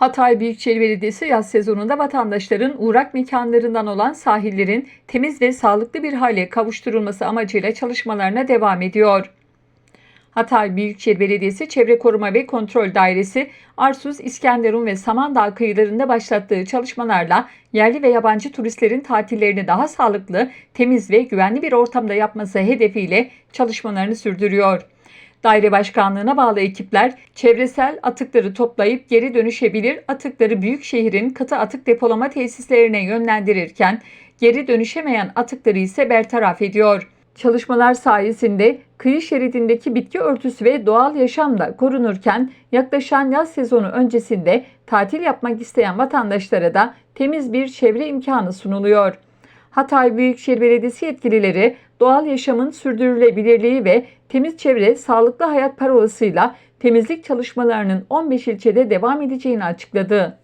Hatay Büyükşehir Belediyesi yaz sezonunda vatandaşların uğrak mekanlarından olan sahillerin temiz ve sağlıklı bir hale kavuşturulması amacıyla çalışmalarına devam ediyor. Hatay Büyükşehir Belediyesi Çevre Koruma ve Kontrol Dairesi Arsuz, İskenderun ve Samandağ kıyılarında başlattığı çalışmalarla yerli ve yabancı turistlerin tatillerini daha sağlıklı, temiz ve güvenli bir ortamda yapması hedefiyle çalışmalarını sürdürüyor. Daire başkanlığına bağlı ekipler çevresel atıkları toplayıp geri dönüşebilir atıkları büyük şehrin katı atık depolama tesislerine yönlendirirken geri dönüşemeyen atıkları ise bertaraf ediyor. Çalışmalar sayesinde kıyı şeridindeki bitki örtüsü ve doğal yaşam da korunurken yaklaşan yaz sezonu öncesinde tatil yapmak isteyen vatandaşlara da temiz bir çevre imkanı sunuluyor. Hatay Büyükşehir Belediyesi yetkilileri doğal yaşamın sürdürülebilirliği ve temiz çevre, sağlıklı hayat parolasıyla temizlik çalışmalarının 15 ilçede devam edeceğini açıkladı.